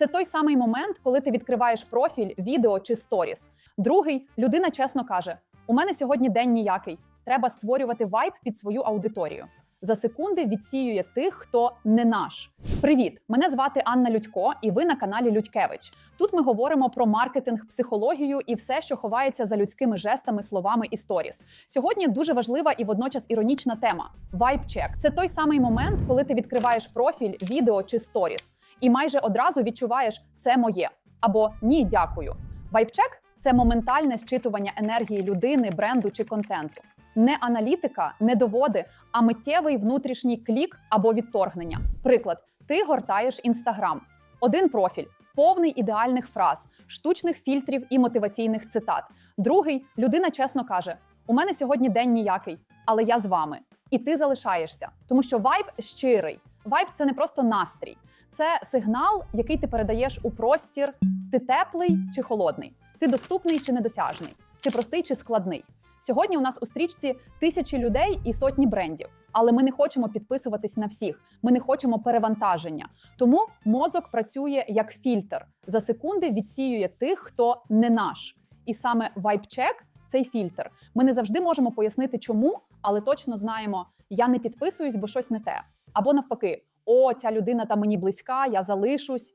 Це той самий момент, коли ти відкриваєш профіль, відео чи сторіс. Другий людина чесно каже: у мене сьогодні день ніякий. Треба створювати вайб під свою аудиторію. За секунди відсіює тих, хто не наш. Привіт! Мене звати Анна Людько, і ви на каналі Людькевич. Тут ми говоримо про маркетинг, психологію і все, що ховається за людськими жестами, словами і сторіс. Сьогодні дуже важлива і водночас іронічна тема вайб-чек. Це той самий момент, коли ти відкриваєш профіль, відео чи сторіс, і майже одразу відчуваєш це моє або ні, дякую. Вайб-чек – це моментальне зчитування енергії людини, бренду чи контенту. Не аналітика, не доводи, а миттєвий внутрішній клік або відторгнення. Приклад: ти гортаєш інстаграм, один профіль, повний ідеальних фраз, штучних фільтрів і мотиваційних цитат. Другий людина чесно каже: у мене сьогодні день ніякий, але я з вами. І ти залишаєшся, тому що вайб щирий. Вайб це не просто настрій, це сигнал, який ти передаєш у простір. Ти теплий чи холодний, ти доступний чи недосяжний, ти простий чи складний. Сьогодні у нас у стрічці тисячі людей і сотні брендів, але ми не хочемо підписуватись на всіх. Ми не хочемо перевантаження. Тому мозок працює як фільтр. За секунди відсіює тих, хто не наш. І саме вайбчек цей фільтр. Ми не завжди можемо пояснити, чому, але точно знаємо, я не підписуюсь, бо щось не те. Або навпаки, о, ця людина там мені близька, я залишусь.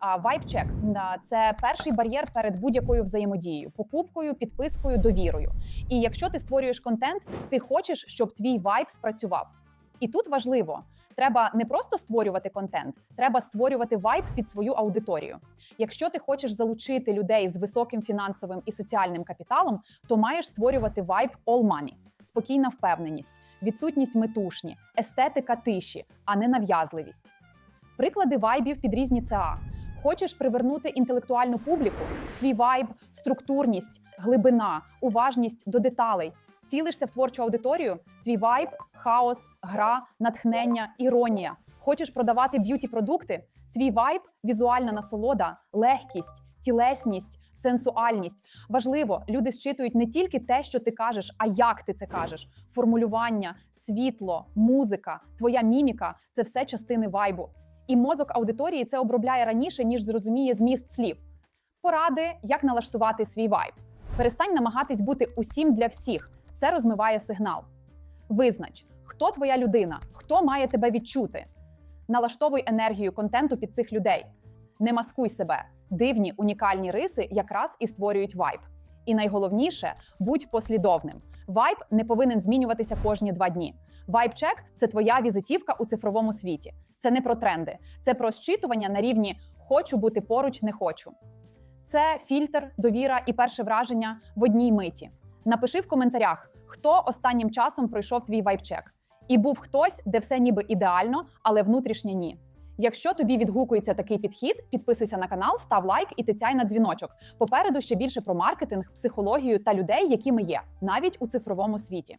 А вайбчек це перший бар'єр перед будь-якою взаємодією, покупкою, підпискою, довірою. І якщо ти створюєш контент, ти хочеш, щоб твій вайб спрацював. І тут важливо. Треба не просто створювати контент, треба створювати вайб під свою аудиторію. Якщо ти хочеш залучити людей з високим фінансовим і соціальним капіталом, то маєш створювати вайб all money. спокійна впевненість, відсутність метушні, естетика тиші, а не нав'язливість. Приклади вайбів під різні ЦА. Хочеш привернути інтелектуальну публіку? Твій вайб, структурність, глибина, уважність до деталей. Цілишся в творчу аудиторію? Твій вайб, хаос, гра, натхнення, іронія. Хочеш продавати б'юті-продукти? Твій вайб, візуальна насолода, легкість, тілесність, сенсуальність. Важливо, люди зчитують не тільки те, що ти кажеш, а як ти це кажеш. Формулювання, світло, музика, твоя міміка це все частини вайбу. І мозок аудиторії це обробляє раніше, ніж зрозуміє зміст слів. Поради, як налаштувати свій вайб. Перестань намагатись бути усім для всіх. Це розмиває сигнал. Визнач, хто твоя людина, хто має тебе відчути. Налаштовуй енергію контенту під цих людей. Не маскуй себе. Дивні унікальні риси якраз і створюють вайб. І найголовніше будь послідовним. Вайб не повинен змінюватися кожні два дні. Вайб-чек – це твоя візитівка у цифровому світі. Це не про тренди, це про щитування на рівні хочу бути поруч, не хочу. Це фільтр, довіра і перше враження в одній миті. Напиши в коментарях, хто останнім часом пройшов твій вайб-чек. І був хтось, де все ніби ідеально, але внутрішнє ні. Якщо тобі відгукується такий підхід, підписуйся на канал, став лайк і тицяй на дзвіночок. Попереду ще більше про маркетинг, психологію та людей, які ми є, навіть у цифровому світі.